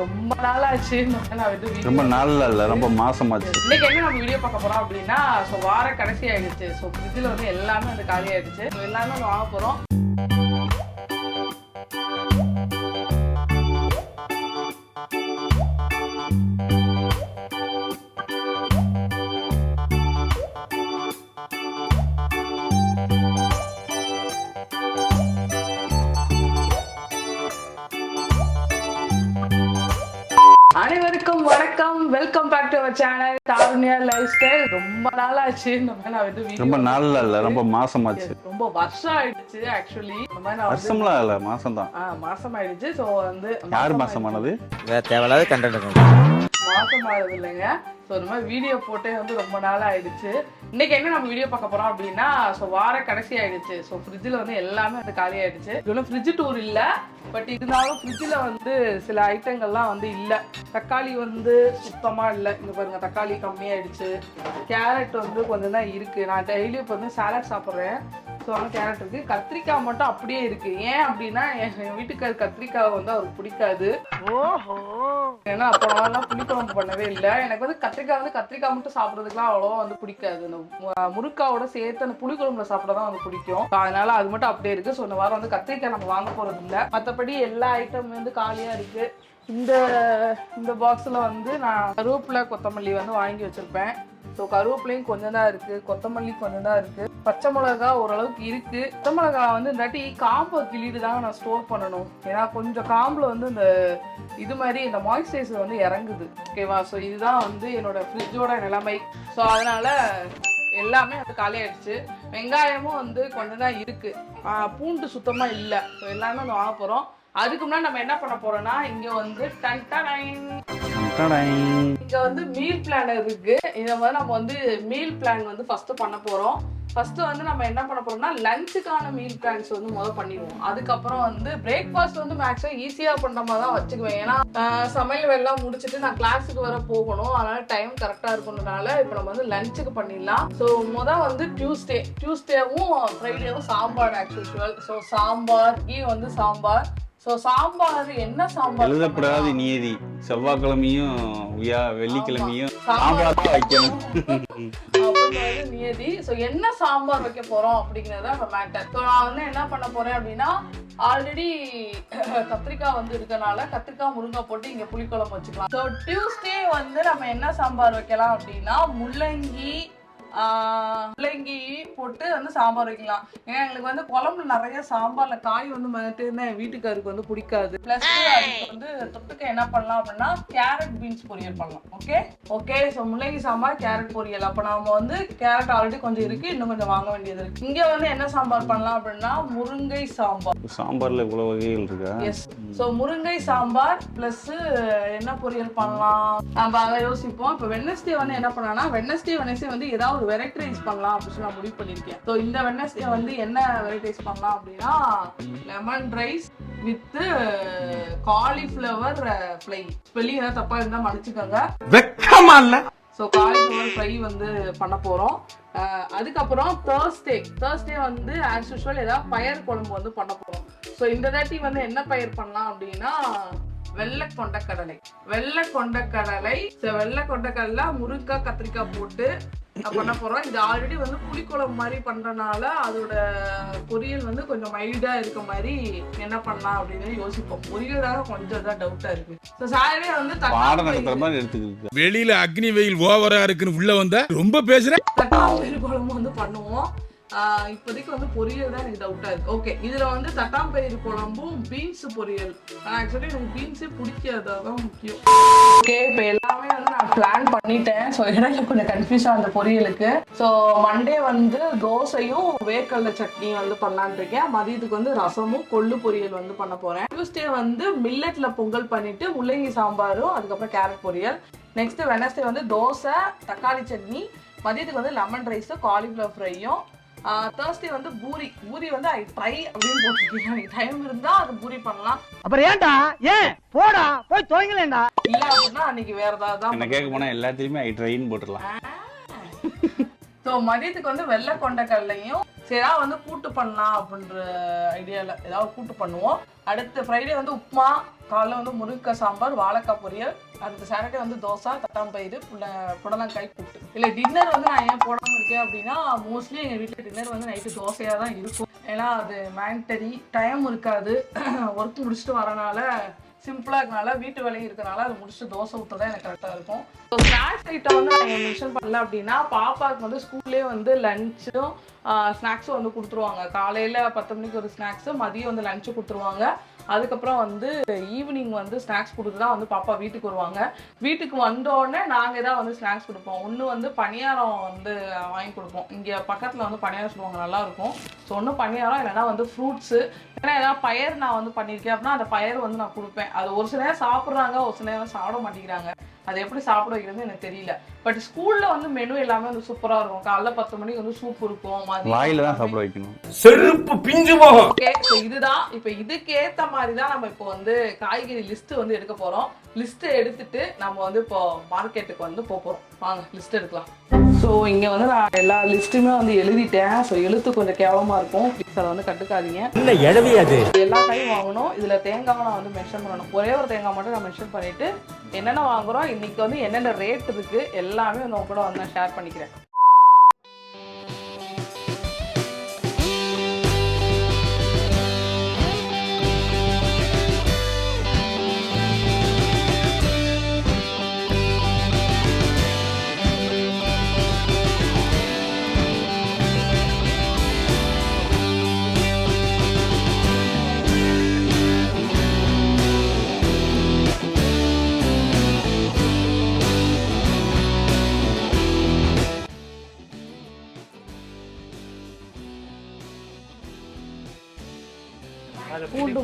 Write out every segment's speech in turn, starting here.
ரொம்ப நாள் ஆச்சு ரொம்ப நாள்ல இல்ல ரொம்ப மாசமாச்சு. இன்னைக்கு என்ன நம்ம வீடியோ பார்க்க போறோம் அப்படின்னா ஸோ வார கடைசி ஆயிடுச்சு. ஸோ ஃப்ரிட்ஜில் வந்து எல்லாமே வந்து காலி ஆயிடுச்சு. எல்லாமே வாங்க போறோம். வணக்கம். Welcome back to our channel Tarunya lifestyle ரொம்ப நாள் ஆச்சு இந்த மாதிரி நான் வந்து ரொம்ப நாள்ல இல்ல ரொம்ப மாசமாச்சு. ரொம்ப வருஷம் ஆயிடுச்சு ஆக்சுவலி வருஷம்லாம் இல்ல மாசம் தான் மாசம் ஆயிடுச்சு ஸோ வந்து யார் மாசமானது? வேற தேவையில்லாத கண்டென்ட் மாசம் ஆகுது இல்லைங்க. ஸோ இந்த மாதிரி வீடியோ போட்டே வந்து ரொம்ப நாள் ஆயிடுச்சு இன்னைக்கு என்ன நம்ம வீடியோ பார்க்க போறோம் அப்படின்னா ஸோ வார கடைசி ஆயிடுச்சு. ஸோ ஃப்ரிட்ஜில் வந்து எல்லாமே வந்து காலி ஆயிடுச்சு. இது ஃப்ரிட்ஜ் டூர் இல்லை பட் இருந்தாலும் ஃப்ரிட்ஜில் வந்து சில ஐட்டங்கள்லாம் வந்து இல்லை. தக்காளி வந்து சுத்தமாக இல்லை. இங்கே பாருங்க தக்காளி கம்மியாயிடுச்சு. கேரட் வந்து கொஞ்சம் தான் இருக்குது நான் டெய்லியும் இப்போ வந்து சாலட் சாப்பிட்றேன். வந்து கேரட் இருக்கு கத்திரிக்காய் மட்டும் அப்படியே இருக்கு. ஏன் அப்படின்னா என் வீட்டுக்கார் கத்திரிக்காய் வந்து அவருக்கு பிடிக்காது. ஏன்னா அப்போ நான்லாம் புளிக்குழம்பு பண்ணவே இல்லை. எனக்கு வந்து கத்திரிக்காய் வந்து கத்திரிக்காய் மட்டும் சாப்பிட்றதுக்குலாம் அவ்வளோவா வந்து பிடிக்காது. இந்த முருக்காவோட சேர்த்து அந்த புளிக்குழம்புல சாப்பிட தான் வந்து பிடிக்கும். அதனால அது மட்டும் அப்படியே இருக்கு. ஸோ இந்த வாரம் வந்து கத்திரிக்காய் நம்ம வாங்க போறது இல்லை. மற்றபடி எல்லா ஐட்டம் வந்து காலியா இருக்கு. இந்த இந்த பாக்ஸில் வந்து நான் கருவேப்பிலை கொத்தமல்லி வந்து வாங்கி வச்சிருப்பேன். ஸோ கருவேப்பிலையும் கொஞ்சம் தான் இருக்குது கொத்தமல்லி கொஞ்சம் தான் இருக்குது பச்சை மிளகா ஓரளவுக்கு இருக்குது பச்சை மிளகா வந்து இந்தாட்டி காம்பை கிளிட்டு தாங்க நான் ஸ்டோர் பண்ணணும். ஏன்னா கொஞ்சம் காம்பில் வந்து இந்த இது மாதிரி இந்த மாய்ஸ்சரைசர் வந்து இறங்குது. ஓகேவா ஸோ இதுதான் வந்து என்னோட ஃப்ரிட்ஜோட நிலைமை. ஸோ அதனால் எல்லாமே அது காலி ஆயிடுச்சு வெங்காயமும் வந்து கொஞ்சம் தான் இருக்குது பூண்டு சுத்தமாக இல்லை. ஸோ எல்லாமே வந்து வாங்க போகிறோம் அதுக்கு முன்னாடி நம்ம என்ன பண்ண போகிறோன்னா இங்கே வந்து டன் டன் இங்க வந்து மீல் பிளான் இருக்கு. இத வந்து நம்ம வந்து மீல் பிளான் வந்து ஃபர்ஸ்ட் பண்ண போறோம். ஃபர்ஸ்ட் வந்து நம்ம என்ன பண்ண போறோம்னா லஞ்சுக்கான மீல் பிளான்ஸ் வந்து முதல் பண்ணிடுவோம். அதுக்கப்புறம் வந்து பிரேக்ஃபாஸ்ட் வந்து மேக்ஸிமம் ஈஸியா பண்ற மாதிரி தான் வச்சுக்குவேன். ஏன்னா சமையல் வேலைலாம் முடிச்சுட்டு நான் கிளாஸுக்கு வர போகணும். அதனால டைம் கரெக்டா இருக்கணும்னால இப்போ நம்ம வந்து லஞ்சுக்கு பண்ணிடலாம். ஸோ முதல் வந்து டியூஸ்டே டியூஸ்டேவும் ஃப்ரைடேவும் சாம்பார் ஆக்சுவல் ஸோ சாம்பார் ஈ வந்து சாம்பார். ஸோ சாம்பார் என்ன சாம்பார் எழுதப்படாத நியதி. செவ்வாய்க்கிழமையும் வியா- வெள்ளிக்கிழமையும் சாம்பார் தான் வைக்கணும். நியதி. ஸோ என்ன சாம்பார் வைக்க போறோம் அப்படிங்கிறத மேட்டர் ஸோ நான் வந்து என்ன பண்ண போறேன் அப்படின்னா ஆல்ரெடி கத்திரிக்காய் வந்து இருக்கனால கத்திரிக்காய் முருங்காய் போட்டு இங்க புளிக்குழம்பு வச்சுக்கலாம். ஸோ டியூஸ்டே வந்து நம்ம என்ன சாம்பார் வைக்கலாம் அப்படின்னா முள்ளங்கி முள்ளங்கி போட்டு வந்து சாம்பார் வைக்கலாம். ஏன்னா எங்களுக்கு வந்து குழம்புல நிறைய சாம்பார்ல காய் வந்து வந்துட்டு வீட்டுக்காருக்கு வந்து பிடிக்காது. பிளஸ் அதுக்கு வந்து தொட்டுக்க என்ன பண்ணலாம் அப்படின்னா கேரட் பீன்ஸ் பொரியல் பண்ணலாம். ஓகே ஓகே ஸோ முள்ளங்கி சாம்பார் கேரட் பொரியல். அப்போ நாம வந்து கேரட் ஆல்ரெடி கொஞ்சம் இருக்கு இன்னும் கொஞ்சம் வாங்க வேண்டியது இருக்கு. இங்க வந்து என்ன சாம்பார் பண்ணலாம் அப்படின்னா முருங்கை சாம்பார். சாம்பார்ல இவ்வளவு வகைகள் இருக்கா? எஸ் ஸோ முருங்கை சாம்பார் ப்ளஸ் என்ன பொரியல் பண்ணலாம்? நம்ம அதை யோசிப்போம். இப்போ வெனஸ்டே வந்து என்ன பண்ணலாம்னா வெனஸ்டே வெனஸ்டே வந்து ஏதாவது ஒரு வெரைட்டி ரைஸ் பண்ணலாம் அப்படின்னு நான் முடிவு பண்ணியிருக்கேன். ஸோ இந்த வெனஸ்டே வந்து என்ன வெரைட்டி ரைஸ் பண்ணலாம் அப்படின்னா lemon rice with cauliflower fry spelling ஏதாவது தப்பா இருந்தால் மன்னிச்சுக்கோங்க. வெக்கமா இல்ல? ஸோ காலிஃப்ளவர் ஃப்ரை வந்து பண்ண போகிறோம் அதுக்கப்புறம் தேர்ஸ்டே தேர்ஸ்டே வந்து ஆஸ் யூஷுவல் ஏதாவது பயிர் குழம்பு வந்து பண்ண போகிறோம் ஸோ இந்த தாட்டி வந்து என்ன பயிர் பண்ணலாம் அப்படின்னா வெள்ளை கொண்டக்கடலை. வெள்ளை கொண்டக்கடலை ஸோ வெள்ளை கொண்டக்கடலை முருங்காய் கத்திரிக்காய் போட்டு பண்ண போறோம் இது ஆல்ரெடி வந்து புளிக்குழம்பு மாதிரி பண்றனால அதோட பொரியல் வந்து கொஞ்சம் மைல்டா இருக்க மாதிரி என்ன பண்ணலாம் அப்படின்னு யோசிப்போம். பொரியல் தான் கொஞ்சம் தான் டவுட்டா இருக்கு. ஸோ சாயவே வந்து தக்காளி நடத்துற மாதிரி எடுத்துக்கிட்டு வெளியில அக்னி வெயில் ஓவரா இருக்குன்னு உள்ள வந்தா ரொம்ப பேசுற தட்டாம்பயிறு குழம்பு வந்து பண்ணுவோம். இப்போதைக்கு வந்து பொரியல் தான் எனக்கு டவுட்டாக இருக்குது ஓகே இதில் வந்து தட்டாம்பயிறு குழம்பும் பீன்ஸ் பொரியல். ஆனால் ஆக்சுவலி எனக்கு பீன்ஸே பிடிக்காது. முக்கியம். ஓகே இப்போ எல்லாமே வந்து நான் பிளான் பண்ணிட்டேன். ஸோ இடையில கொஞ்சம் கன்ஃபியூஸாக அந்த பொரியலுக்கு. ஸோ மண்டே வந்து தோசையும் வேர்க்கடலை சட்னியும் வந்து பண்ணலான் இருக்கேன். மதியத்துக்கு வந்து ரசமும் கொள்ளு பொரியல் வந்து பண்ண போகிறேன் டியூஸ்டே வந்து மில்லட்டில் பொங்கல் பண்ணிவிட்டு முள்ளங்கி சாம்பாரும் அதுக்கப்புறம் கேரட் பொரியல். நெக்ஸ்ட் வெனஸ்டே வந்து தோசை தக்காளி சட்னி. மதியத்துக்கு வந்து லெமன் ரைஸும் காலிஃப்ளவர் ஃப்ரையும் தேர்ஸ்டே வந்து பூரி. பூரி வந்து ஐ ட்ரை அப்படின்னு போட்டிருக்கீங்க எனக்கு டைம் இருந்தா அது பூரி பண்ணலாம். அப்புறம் ஏன்டா? ஏன்? போடா. போய் துவங்கலேண்டா இல்ல அப்படின்னா அன்னைக்கு வேற ஏதாவது தான் என்ன கேட்க போனா எல்லாத்தையுமே ஐ ட்ரெயின் போட்டுடலாம். ஸோ மதியத்துக்கு வந்து வெள்ளை கொண்டக்கடலையும் சரி ஏதாவது வந்து கூட்டு பண்ணலாம் அப்படின்ற ஐடியாவில் ஏதாவது கூட்டு பண்ணுவோம். அடுத்த ஃப்ரைடே வந்து உப்புமா காலைல வந்து முருங்கக்காய் சாம்பார் வாழைக்காய் பொரியல் அடுத்த சாட்டர்டே வந்து தோசை தட்டாம்பயிறு புடலங்காய் கூட்டு. இல்லை டின்னர் வந்து நான் ஏன் போடாமல் இருக்கேன் அப்படின்னா மோஸ்ட்லி எங்கள் வீட்டில் டின்னர் வந்து நைட்டு தோசையாக தான் இருக்கும். ஏன்னா அது மேண்டரி டைம் இருக்காது. ஒர்க் முடிச்சுட்டு வரனால சிம்பிளாக இருக்கனால வீட்டு வேலையும் இருக்கனால அதை முடிச்சுட்டு தோசை ஊற்ற தான் எனக்கு கரெக்டாக இருக்கும். ஸோ ஸ்நாக்ஸ் ஐட்டம் வந்து நான் மென்ஷன் பண்ணல அப்படின்னா பாப்பாவுக்கு வந்து ஸ்கூல்லேயே வந்து லஞ்சும் ஸ்நாக்ஸும் வந்து கொடுத்துருவாங்க. காலையில் பத்து மணிக்கு ஒரு ஸ்நாக்ஸு மதியம் வந்து லஞ்சு கொடுத்துருவாங்க. அதுக்கப்புறம் வந்து ஈவினிங் வந்து ஸ்நாக்ஸ் கொடுத்து தான் வந்து பாப்பா வீட்டுக்கு வருவாங்க. வீட்டுக்கு வந்தோடனே நாங்கள் தான் வந்து ஸ்நாக்ஸ் கொடுப்போம். ஒன்று வந்து பணியாரம் வந்து வாங்கி கொடுப்போம். இங்கே பக்கத்தில் வந்து பணியாரம் சொல்லுவாங்க நல்லாயிருக்கும் ஸோ ஒன்று பணியாரம் இல்லைன்னா வந்து ஃப்ரூட்ஸு ஏன்னா ஏதாவது பயிர் நான் வந்து பண்ணியிருக்கேன் அப்படின்னா அந்த பயிர் வந்து நான் கொடுப்பேன். அது ஒரு சில நேரம் சாப்பிட்றாங்க ஒரு சில நேரம் சாப்பிட மாட்டேங்கிறாங்க. அது எப்படி சாப்பிட வைக்கிறது எனக்கு தெரியல. பட் ஸ்கூல்ல வந்து மெனு எல்லாமே வந்து சூப்பரா இருக்கும். காலைல பத்து மணிக்கு வந்து சூப் இருக்கும் வாயில தான் சாப்பிட வைக்கணும். செருப்பு பிஞ்சு போகும். இதுதான் இப்போ இதுக்கு ஏத்த மாதிரி தான் நம்ம இப்போ வந்து காய்கறி லிஸ்ட் வந்து எடுக்க போறோம். லிஸ்ட் எடுத்துட்டு நம்ம வந்து இப்போ மார்க்கெட்டுக்கு வந்து போறோம். வாங்க லிஸ்ட் எடுக்கலாம். ஸோ இங்கே வந்து நான் எல்லா லிஸ்ட்டுமே வந்து எழுதிட்டேன். ஸோ எழுத்து கொஞ்சம் கேவலமாக இருக்கும். ப்ளீஸ் அதை வந்து கண்டுக்காதீங்க. என்ன எழவி அது? எல்லா காயும் வாங்கணும். இதில் தேங்காவை நான் வந்து மென்ஷன் பண்ணணும். ஒரே ஒரு தேங்காய் மட்டும் நான் மென்ஷன் பண்ணிட்டு என்னென்ன வாங்குறோம் இன்னைக்கு வந்து என்னென்ன ரேட் இருக்கு எல்லாமே வந்து உங்க கூட வந்து நான் ஷேர் பண்ணிக்கிறேன்.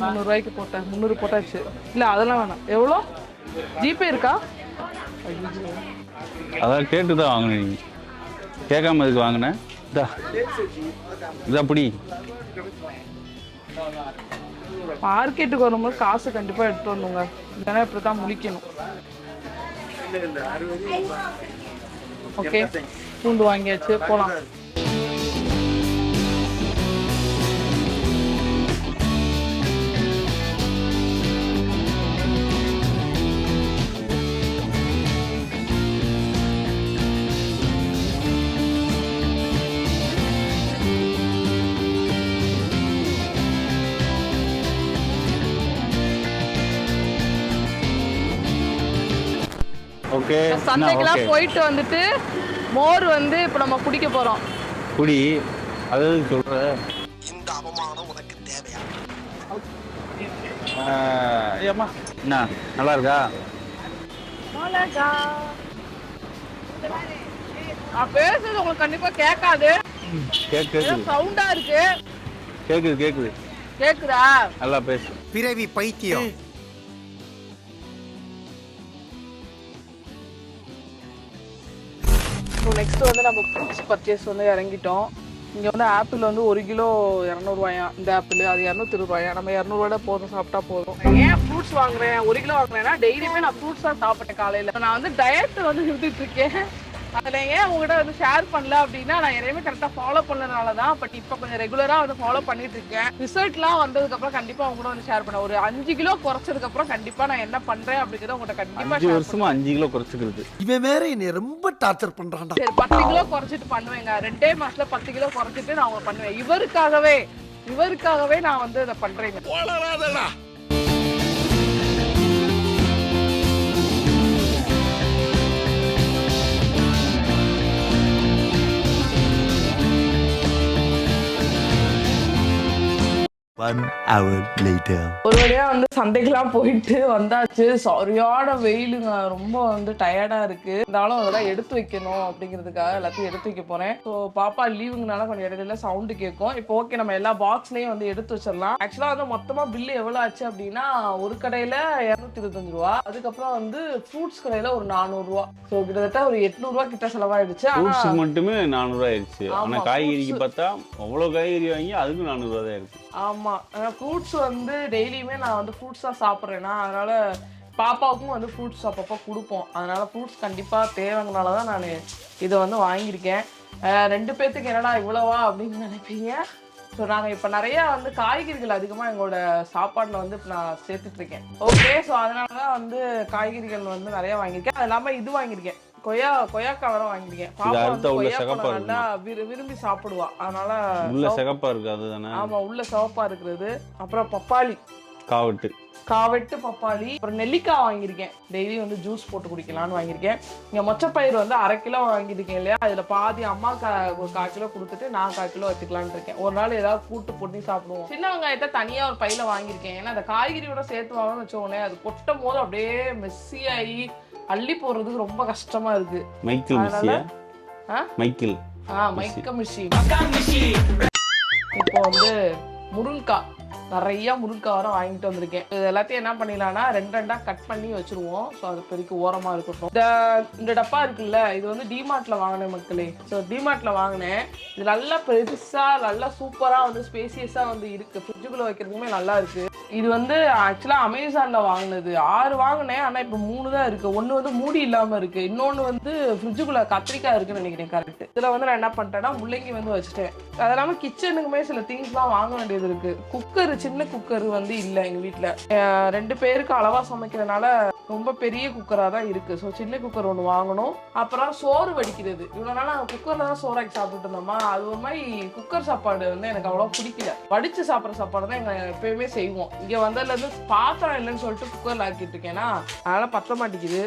முந்நூறுரூவாய்க்கு போட்டேன். முந்நூறு போட்டாச்சு. இல்லை அதெல்லாம் வேணாம். எவ்வளோ? ஜிபே இருக்கா? அதான் கேட்டு தான் வாங்கினேன் நீ கேட்காம எதுக்கு வாங்கினேன் இதா. இதா பிடி. மார்க்கெட்டுக்கு வரும்போது காசு கண்டிப்பாக எடுத்து வரணுங்க. இல்லைன்னா இப்படி தான் முழிக்கணும் ஓகே. பூண்டு வாங்கியாச்சு. போகலாம் ஓகே. சந்தைக்கெல்லாம் போயிட்டு வந்துட்டு மோர் வந்து இப்போ நம்ம குடிக்க போகிறோம் குடி. அது சொல்ற? இந்த அவமானம் உனக்கு தேவையா? ஏம்மா என்ன நல்லா இருக்கா? நான் பேசுறது உங்களுக்கு கண்டிப்பா கேட்காது. கேக்கு கேக்குது சவுண்டா இருக்கு. கேக்குது கேக்குது. கேக்குதா? நல்லா பேசு. பிறவி பைத்தியம். ஸோ நெக்ஸ்ட் வந்து நம்ம ஃப்ரூட்ஸ் பர்ச்சேஸ் வந்து இறங்கிட்டோம். இங்கே வந்து ஆப்பிள் வந்து ஒரு கிலோ இரநூறுவாயா? இந்த ஆப்பிள் அது இரநூத்தி ரூபாயா நம்ம இரநூறுவாட போதும் சாப்பிட்டா போதும். ஏன் ஃப்ரூட்ஸ் வாங்குறேன்? ஒரு கிலோ வாங்குறேன்னா டெய்லியுமே நான் ஃப்ரூட்ஸ் தான் சாப்பிட்டேன் காலையில். நான் வந்து டயட் வந்து இருந்துட்டு இருக்கேன். அதில் ஏன் உங்ககிட்ட வந்து ஷேர் பண்ணல அப்படின்னா நான் எதையுமே கரெக்டாக ஃபாலோ பண்ணதுனால தான். பட் இப்போ கொஞ்சம் ரெகுலராக வந்து ஃபாலோ பண்ணிட்டு இருக்கேன். ரிசல்ட்லாம் வந்ததுக்கப்புறம் கண்டிப்பாக உங்க கூட வந்து ஷேர் பண்ணேன் ஒரு அஞ்சு கிலோ குறைச்சதுக்கப்புறம் கண்டிப்பாக நான் என்ன பண்ணுறேன் அப்படிங்கிறத உங்கள்கிட்ட கண்டிப்பாக அஞ்சு ஷேர் வருஷமா அஞ்சு கிலோ குறைச்சிக்கிறது. இவன் வேற என்னை ரொம்ப டார்ச்சர் பண்றான்டா. சரி பத்து கிலோ குறைச்சிட்டு பண்ணுவேங்க. ரெண்டே மாசத்துல பத்து கிலோ குறைச்சிட்டு நான் உங்களுக்கு பண்ணுவேன். இவருக்காகவே இவருக்காகவே நான் வந்து இதை பண்றேங்க. One hour later. ஒரு வழியா வந்து சந்தைக்கெல்லாம் போயிட்டு வந்தாச்சு. சரியான வெயிலுங்க. ரொம்ப வந்து டயர்டா இருக்கு. இருந்தாலும் அதெல்லாம் எடுத்து வைக்கணும் அப்படிங்கிறதுக்காக எல்லாத்தையும் எடுத்து வைக்க போறேன். ஸோ பாப்பா லீவுங்கனால கொஞ்சம் இடையில சவுண்டு கேட்கும். இப்போ ஓகே நம்ம எல்லா பாக்ஸ்லயும் வந்து எடுத்து வச்சிடலாம். ஆக்சுவலா வந்து மொத்தமா பில்லு எவ்வளவு ஆச்சு அப்படின்னா ஒரு கடையில இரநூத்தி இருபத்தஞ்சு ரூபா. அதுக்கப்புறம் வந்து ஃப்ரூட்ஸ் கடையில ஒரு நானூறு ரூபா. ஸோ கிட்டத்தட்ட ஒரு எட்நூறு ரூபா கிட்ட செலவாயிடுச்சு. ஆனா ஃப்ரூட்ஸுக்கு மட்டுமே நானூறுரூவா ஆயிடுச்சு. ஆமா, ஆனா காய்கறிக்கு. பார்த்தா அவ்வளோ காய்கறி வாங்கி அதுக்கும் நானூறுரூவா தான் இருக்கு ஆமா ஃப்ரூட்ஸ் வந்து டெய்லியுமே நான் வந்து ஃப்ரூட்ஸ் தான் சாப்பிட்றேன்னா அதனால் பாப்பாவுக்கும் வந்து ஃப்ரூட்ஸ் அப்பப்போ கொடுப்போம். அதனால் ஃப்ரூட்ஸ் கண்டிப்பாக தேவைங்கனால தான் நான் இதை வந்து வாங்கியிருக்கேன். ரெண்டு பேர்த்துக்கு என்னடா இவ்வளவா அப்படின்னு நினைப்பீங்க? ஸோ நாங்கள் இப்போ நிறையா வந்து காய்கறிகள் அதிகமாக எங்களோட சாப்பாட்டில் வந்து இப்போ நான் சேர்த்துட்ருக்கேன் ஓகே ஸோ அதனால தான் வந்து காய்கறிகள் வந்து நிறையா வாங்கியிருக்கேன். அது இல்லாமல் இது வாங்கியிருக்கேன். கொய்யா கொய்யாக்காய் வர வாங்கியிருக்கேன். பாப்பா வந்து கொய்யாப்பழம் நல்லா விரு- விரும்பி சாப்பிடுவா. அதனால உள்ள சிகப்பா இருக்கு அதுதானே ஆமா உள்ள சிவப்பா இருக்கிறது. அப்புறம் பப்பாளி. காவட்டு. காவெட்டு பப்பாளி. அப்புறம் நெல்லிக்காய் வாங்கியிருக்கேன். டெய்லி வந்து ஜூஸ் போட்டு குடிக்கலாம்னு வாங்கியிருக்கேன். இங்க மொச்சப்பயிர் வந்து அரை கிலோ வாங்கியிருக்கேன் இல்லையா? அதுல பாதி அம்மா கா ஒரு கால் கிலோ கொடுத்துட்டு நான் கால் கிலோ வச்சுக்கலாம்னு இருக்கேன். ஒரு நாள் ஏதாவது கூட்டு போட்டு சாப்பிடுவோம். சின்ன வெங்காயத்தை தனியா ஒரு பையில வாங்கியிருக்கேன். ஏன்னா அந்த காய்கறியோட சேர்த்து வாங்கன்னு வச்சோங்களேன் அது கொட்டும் போது அப்படியே மெஸ்ஸியாகி அள்ளி போடுறதுக்கு ரொம்ப கஷ்டமா இருக்கு. மைக்கேல் ஆ? மைக்கேல் ஆ மைக்க மிஷி. இப்போ வந்து முருங்கைக்காய் நிறைய முருங்கைக்காய் வாங்கிட்டு வந்திருக்கேன். இது எல்லாத்தையும் என்ன பண்ணிடலாம்னா ரெண்டு ரெண்டாக கட் பண்ணி வச்சிருவோம். ஸோ அது பெருக்கு ஓரமாக இருக்கட்டும். இந்த இந்த டப்பா இருக்குல்ல இது வந்து டிமார்ட்டில் வாங்கினேன் மக்களே. ஸோ டிமார்ட்டில் வாங்கினேன். இது நல்லா பெருசாக நல்லா சூப்பராக வந்து ஸ்பேசியஸாக வந்து இருக்குது ஃப்ரிட்ஜுக்குள்ளே வைக்கிறதுக்குமே நல்லா இருக்குது இது வந்து ஆக்சுவலாக அமேசானில் வாங்கினது. ஆறு வாங்கினேன் ஆனால் இப்போ மூணு தான் இருக்குது ஒன்று வந்து மூடி இல்லாமல் இருக்குது இன்னொன்று வந்து ஃப்ரிட்ஜுக்குள்ளே கத்திரிக்காய் இருக்குன்னு நினைக்கிறேன் கரெக்ட் இதில் வந்து நான் என்ன பண்ணிட்டேன்னா முள்ளங்கி வந்து வச்சுட்டேன். அது இல்லாமல் கிச்சனுக்குமே சில திங்ஸ்லாம் வாங்க வேண்டியது இருக்குது குக்கர் சின்ன குக்கர் வந்து இல்லை எங்கள் வீட்டில் ரெண்டு பேருக்கு அளவாக சமைக்கிறதுனால ரொம்ப பெரிய குக்கராக தான் இருக்குது ஸோ சின்ன குக்கர் ஒன்று வாங்கணும். அப்புறம் சோறு வடிக்கிறது. இவ்வளோ நாள் நாங்கள் குக்கரில் தான் சோறாக்கி சாப்பிட்டு இருந்தோமா அது ஒரு மாதிரி குக்கர் சாப்பாடு வந்து எனக்கு அவ்வளோ பிடிக்கல. வடித்து சாப்பிட்ற சாப்பாடு தான் எங்கள் எப்பயுமே செய்வோம். இங்கே வந்ததுலேருந்து பாத்திரம் இல்லைன்னு சொல்லிட்டு குக்கரில் ஆக்கிட்டு இருக்கேன்னா அதனால் பத்த மாட்டேங்குது.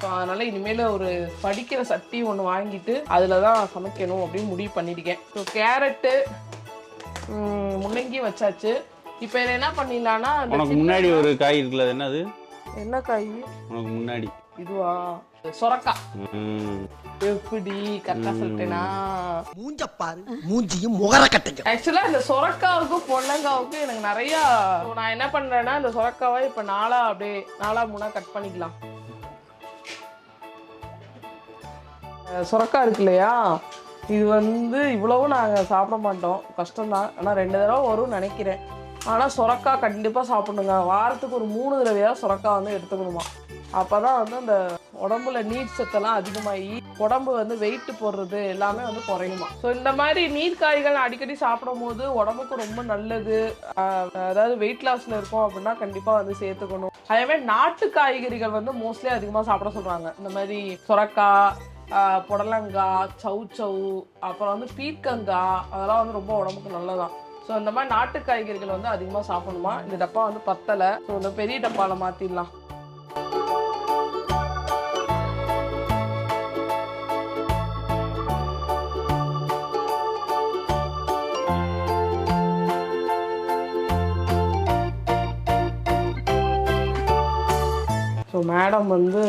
ஸோ அதனால் இனிமேல் ஒரு படிக்கிற சட்டி ஒன்று வாங்கிட்டு அதில் தான் சமைக்கணும் அப்படின்னு முடிவு பண்ணியிருக்கேன் ஸோ கேரட்டு முள்ளங்கி வச்சாச்சு. இப்போ இதை என்ன பண்ணிடலாம்னா அந்த உனக்கு முன்னாடி ஒரு காய் இருக்குல்ல அது என்னது? என்ன காய்? உனக்கு முன்னாடி. இதுவா? சொரக்காய் ம். எப்படி? கரெக்டா சொல்லிட்டேனா? மூஞ்ச பாரு மூஞ்சியும் முகர கட்டைங்க. ஆக்சுவலா இந்த சொரக்காவுக்கும் பொன்னங்காவுக்கும் எனக்கு நிறைய நான் என்ன பண்றேன்னா இந்த சொரக்காவை இப்ப நாளா அப்படியே நாலா மூணா கட் பண்ணிக்கலாம். அஹ் சொரக்காய் இருக்கு இல்லையா? இது வந்து இவ்வளவும் நாங்கள் சாப்பிட மாட்டோம். கஷ்டம்தான். ஆனால் ரெண்டு தடவை வரும்னு நினைக்கிறேன். ஆனால் சுரக்கா கண்டிப்பாக சாப்பிடுங்க வாரத்துக்கு ஒரு மூணு தடவையாக சுரக்கா வந்து எடுத்துக்கணுமா. அப்போ தான் வந்து அந்த உடம்புல நீர் சத்தெல்லாம் அதிகமாகி உடம்பு வந்து வெயிட் போடுறது எல்லாமே வந்து குறையுமா. ஸோ இந்த மாதிரி நீர் காய்கள் அடிக்கடி சாப்பிடும் போது உடம்புக்கு ரொம்ப நல்லது. அதாவது வெயிட் லாஸில் இருக்கும் அப்படின்னா கண்டிப்பாக வந்து சேர்த்துக்கணும். அதேமாதிரி நாட்டு காய்கறிகள் வந்து மோஸ்ட்லி அதிகமாக சாப்பிட சொல்கிறாங்க இந்த மாதிரி சுரக்காய் புடலங்காய் சவு சவு அப்புறம் வந்து பீர்க்கங்காய் அதெல்லாம் வந்து ரொம்ப உடம்புக்கு நல்லதான் ஸோ அந்த மாதிரி நாட்டு காய்கறிகள் வந்து அதிகமாக சாப்பிடணுமா? இந்த டப்பா வந்து பத்தலை. ஸோ இந்த பெரிய டப்பாவில் மாற்றிடலாம் ஸோ மேடம் வந்து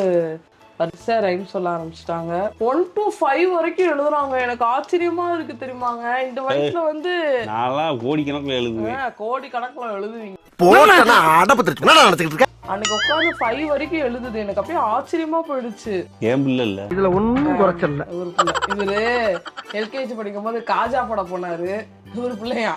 வரிசை ரைம் சொல்ல ஆரம்பிச்சிட்டாங்க. ஒன் டு ஃபைவ் வரைக்கும் எழுதுறாங்க. எனக்கு ஆச்சரியமா இருக்கு தெரியுமாங்க. இந்த வயசுல வந்து நான்லாம் கோடிக்கணக்கில் எழுதுவேன். ஆஹ், கோடி கணக்குல எழுதுவீங்க. அன்னைக்கு உட்காந்து ஃபைவ் வரைக்கும் எழுதுது. எனக்கு அப்படியே ஆச்சரியமா போயிடுச்சு. ஏன் பிள்ளை இல்லை? இதுல ஒண்ணும் குறைச்சல ஒரு பிள்ளை. எல்கேஜி படிக்கும் போது காஜா போட போனாரு. ஒரு பிள்ளையா.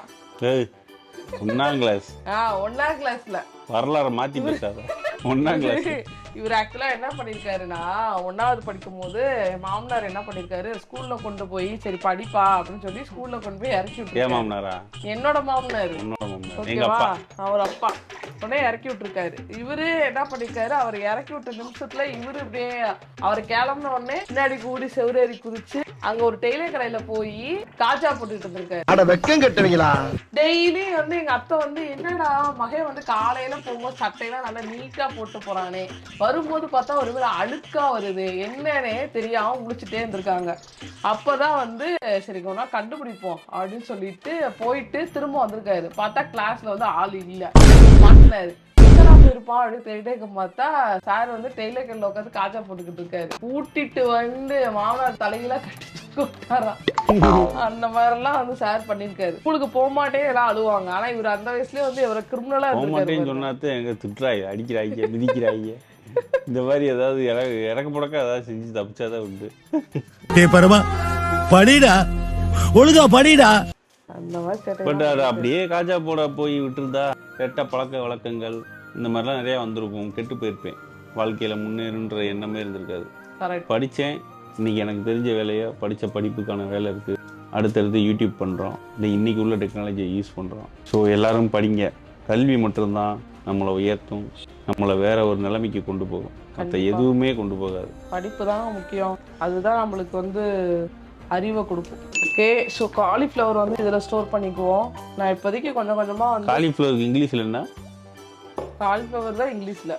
ஒன்னாம் கிளாஸ் ஆஹ் ஒன்னாம் கிளாஸ்ல வரலாறு மாத்தி பேசாத. ஒன்னாம் கிளாஸ் இவர் ஆக்சுவலா என்ன பண்ணிருக்காருன்னா ஒன்னாவது படிக்கும் போது மாமனார் என்ன பண்ணிருக்காரு? ஸ்கூல்ல கொண்டு போய் சரி படிப்பா அப்படின்னு சொல்லி ஸ்கூல்ல கொண்டு போய் இறக்கி மாமனாரா? என்னோட மாமனார். ஓகேவா? அப்பா. அவர் அப்பா. உடனே இறக்கி விட்டுருக்காரு. இவரு என்ன பண்ணிருக்காரு? அவர் இறக்கி விட்ட நிமிஷத்துல இவரு இப்படியே அவர் கிளம்பின உடனே பின்னாடி கூடி செவ்வரேறி குதிச்சு அங்க ஒரு டெய்லர் கடையில போய் காஜா போட்டுட்டு இருந்திருக்காரு. அட வெக்கம் கட்டுவீங்களா? டெய்லி வந்து எங்க அத்தை வந்து என்னடா மகன் வந்து காலையில போகும்போது சட்டையெல்லாம் நல்லா நீட்டா போட்டு போறானே. வரும்போது பார்த்தா ஒரு வேளை அழுக்கா வருது. என்னன்னே தெரியாம முடிச்சுட்டே இருந்திருக்காங்க. அப்பதான் வந்து சரி நாள் கண்டுபிடிப்போம் அப்படின்னு சொல்லிட்டு போயிட்டு திரும்ப வந்திருக்காரு. பார்த்தா கிளாஸ்ல வந்து ஆள் இல்ல. மாட்டினாரு. போயிருப்பான் அப்படின்னு தேடிட்டே இருக்க பார்த்தா சார் வந்து டெய்லர் கல்ல உட்காந்து காஜா போட்டுக்கிட்டு இருக்காரு. ஊட்டிட்டு வந்து மாமனார் தலையில கட்டிட்டு விட்டாராம் அந்த மாதிரிலாம் வந்து சார் பண்ணிருக்காரு ஸ்கூலுக்கு போக மாட்டே எல்லாம் அழுவாங்க. ஆனா இவர் அந்த வயசுலயே வந்து இவரை கிரிமினலா இருந்திருக்காரு சொன்னாத்தான் எங்க திட்டுறாங்க. அடிக்கிறாங்க மிதிக்கிறாங்க. இந்த மாதிரி ஏதாவது இறக்க இறக்க புடக்க ஏதாவது செஞ்சு தப்பிச்சாதான் உண்டு. டே பரமா படிடா. ஒழுங்கா படிடா. பட் அது அப்படியே காஜா போட போய் விட்டுருந்தா. கெட்ட பழக்க வழக்கங்கள் இந்த மாதிரிலாம் நிறைய வந்திருக்கும். கெட்டு போயிருப்பேன். வாழ்க்கையில முன்னேறுன்ற எண்ணமே இருந்திருக்காது. கரெக்ட் படித்தேன். இன்றைக்கி எனக்கு தெரிஞ்ச வேலையை? படித்த படிப்புக்கான வேலை இருக்குது அடுத்தடுத்து யூடியூப் பண்ணுறோம் இந்த இன்றைக்கி உள்ள டெக்னாலஜியை யூஸ் பண்ணுறோம் ஸோ எல்லாரும் படிங்க. கல்வி மட்டும்தான் நம்மளை உயர்த்தும். நம்மளை வேற ஒரு நிலைமைக்கு கொண்டு போகும். மற்ற. எதுவுமே கொண்டு போகாது. படிப்பு தான் முக்கியம். அதுதான் நம்மளுக்கு வந்து அறிவை கொடுக்கும். ஓகே ஸோ காலிஃப்ளவர் வந்து இதில் ஸ்டோர் பண்ணிக்குவோம். நான் இப்போதைக்கு கொஞ்சம் கொஞ்சமாக வந்து காலிஃப்ளவருக்கு இங்கிலீஷில் என்ன? காலிஃப்ளவர் தான் இங்கிலீஷில்.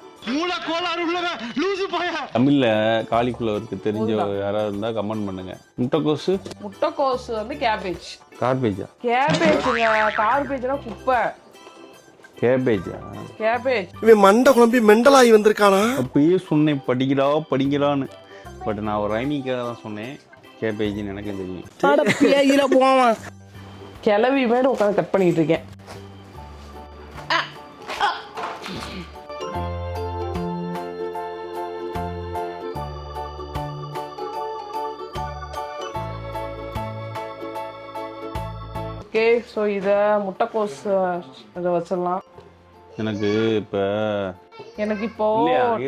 தமிழில் காலிஃப்ளவருக்கு தெரிஞ்ச யாராவது இருந்தால் கமெண்ட் பண்ணுங்கள் முட்டைக்கோசு? முட்டைக்கோஸ் வந்து கேபேஜ் கார்பேஜா கேபேஜுங்க கார்பேஜ்னா குப்பை. கேபேஜா கேபேஜ் இவன் மண்டை குழம்பி மெண்டலாகி வந்திருக்கானா? அப்பயே சொன்னேன் படிக்கடா படிக்கடான்னு பட் நான் ஒரு ரைமிங்காக தான் சொன்னேன் கேபேஜ்னு எனக்கும் தெரியும். கிளவி மாதிரி உட்காந்து கட் பண்ணிட்டு இருக்கேன். ஓகே ஸோ இதை முட்டைக்கோஸ் இதை வச்சிடலாம். எனக்கு இப்போ எனக்கு இப்போ.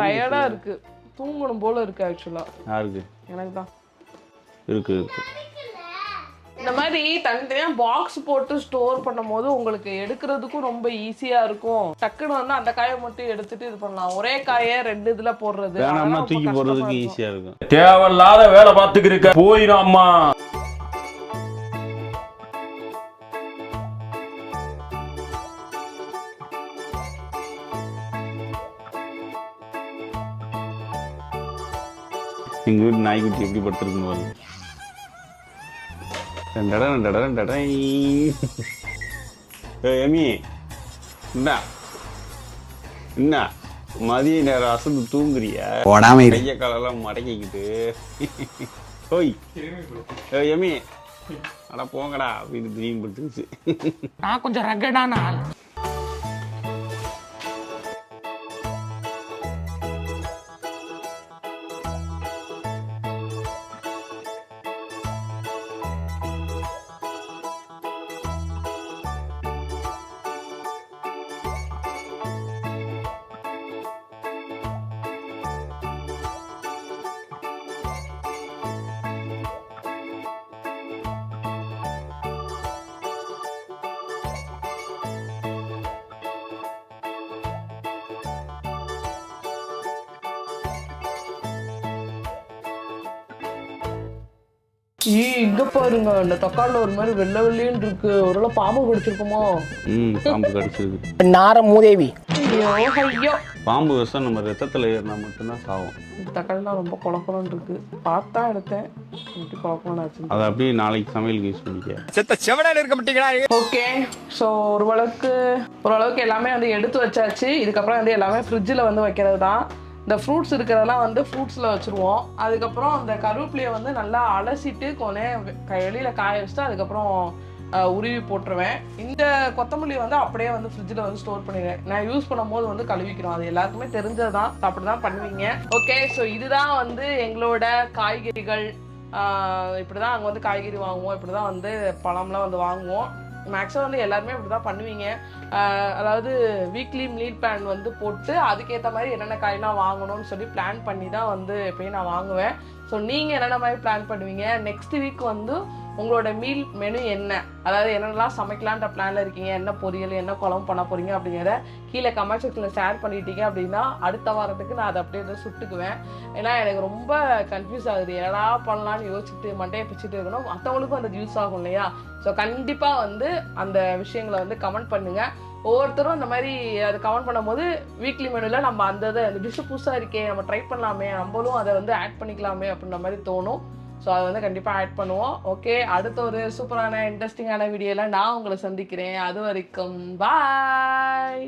டயர்டா இருக்கு. தூங்கணும் போல இருக்கு ஆக்சுவலா யாருக்கு எனக்கு தான். இருக்கு இருக்கு. இந்த மாதிரி தனித்தனியா பாக்ஸ் போட்டு ஸ்டோர் பண்ணும்போது உங்களுக்கு எடுக்கிறதுக்கும் ரொம்ப ஈஸியா இருக்கும். டக்குன்னு வந்து அந்த காயை மட்டும் எடுத்துட்டு இது பண்ணலாம். ஒரே காயை ரெண்டு இதுல போடுறது. தூக்கி போடுறதுக்கு இருக்கும். ஈஸியாக இருக்கும். தேவையில்லாத வேலை பார்த்துக்கிருக்க போயிடாமா எங்கள் வீட்டு நாய்க்குட்டி எப்படி படுத்துருக்குன்னு பாருங்க. ரெண்டடா ரெண்டடா ரெண்டடா. எமி என்ன என்ன மதிய நேரம் அசந்து தூங்குறியா? கைய காலெல்லாம் மடக்கிக்கிட்டு. ஓய். எமி. அட போங்கடா அப்படின்னு திடீர்னு படுத்துருச்சு நான் கொஞ்சம் ரகடான ஆள். ஈ இங்க பாருங்க இந்த தக்காளில ஒரு மாதிரி வெள்ளை வெள்ளைன்னு இருக்கு. ஒருவேளை பாம்பு பிடிச்சிருக்குமோ ம் பாம்பு கடிச்சிருக்கு. நார மூதேவி. ஐயோ ஐயோ. பாம்பு விஷம் நம்ம ரத்தத்தில் ஏறினா மட்டும்தான் சாகும் இந்த தக்காளிலாம் ரொம்ப குழப்பம்னு இருக்கு. பார்த்தா எடுத்தேன். இப்படி குழப்பம்னு ஆச்சு அதை அப்படியே நாளைக்கு சமையலுக்கு யூஸ் பண்ணிக்க. செத்த செவடால இருக்க மாட்டீங்களா? ஓகே. ஸோ ஓரளவுக்கு ஓரளவுக்கு எல்லாமே வந்து எடுத்து வச்சாச்சு. இதுக்கப்புறம் வந்து எல்லாமே ஃப்ரிட்ஜில் வந்து வைக்கிறது தான் இந்த ஃப்ரூட்ஸ் இருக்கிறதெல்லாம் வந்து ஃப்ரூட்ஸில் வச்சுருவோம். அதுக்கப்புறம் அந்த கருவேப்பிலையை வந்து நல்லா அலசிட்டு கொஞ்சம் வெளியில் காய வச்சுட்டு அதுக்கப்புறம் உருவி போட்டுருவேன். இந்த கொத்தமல்லி வந்து அப்படியே வந்து ஃப்ரிட்ஜில் வந்து ஸ்டோர் பண்ணிடுவேன். நான் யூஸ் பண்ணும்போது வந்து கழுவிக்கிறோம். அது எல்லாருக்குமே தெரிஞ்சது தான் அப்படி தான் பண்ணுவீங்க. ஓகே ஸோ இதுதான் வந்து எங்களோட காய்கறிகள். இப்படி தான் அங்கே வந்து காய்கறி வாங்குவோம். இப்படி தான் வந்து பழம்லாம் வந்து வாங்குவோம். மேக்ஸிமம் வந்து எல்லாருமே இப்படி தான் பண்ணுவீங்க அதாவது வீக்லி மீல் பிளான் வந்து போட்டு அதுக்கேற்ற மாதிரி என்னென்ன காய்லாம் வாங்கணும்னு சொல்லி பிளான் பண்ணி தான் வந்து எப்பயும் நான் வாங்குவேன். ஸோ நீங்கள் என்னென்ன மாதிரி பிளான் பண்ணுவீங்க? நெக்ஸ்ட் வீக் வந்து உங்களோட மீல் மெனு என்ன? அதாவது என்னென்னலாம் சமைக்கலான்ற பிளானில் இருக்கீங்க? என்ன பொரியல் என்ன குழம்பு பண்ண போகிறீங்க அப்படிங்கிறத கீழே கமெண்ட் செக்ஷனில் ஷேர் பண்ணிட்டீங்க அப்படின்னா அடுத்த வாரத்துக்கு நான் அதை அப்படியே வந்து சுட்டுக்குவேன். ஏன்னா எனக்கு ரொம்ப கன்ஃபியூஸ் ஆகுது. என்னடா பண்ணலான்னு யோசிச்சுட்டு மண்டையை பிச்சுட்டு இருக்கணும். மற்றவங்களுக்கும் அந்த யூஸ் ஆகும் இல்லையா? ஸோ கண்டிப்பாக வந்து அந்த விஷயங்களை வந்து கமெண்ட் பண்ணுங்கள் ஒவ்வொருத்தரும் இந்த மாதிரி அது கமெண்ட் பண்ணும்போது வீக்லி மெனுவில் நம்ம அந்த இதை அந்த டிஷ்ஷு புதுசாக இருக்கே நம்ம ட்ரை பண்ணலாமே நம்மளும் அதை வந்து ஆட் பண்ணிக்கலாமே அப்படின்ற மாதிரி தோணும். ஸோ அதை வந்து கண்டிப்பாக ஆட் பண்ணுவோம். ஓகே அடுத்த ஒரு சூப்பரான இன்ட்ரெஸ்டிங்கான வீடியோவில் நான் உங்களை சந்திக்கிறேன். அது வரைக்கும் பாய்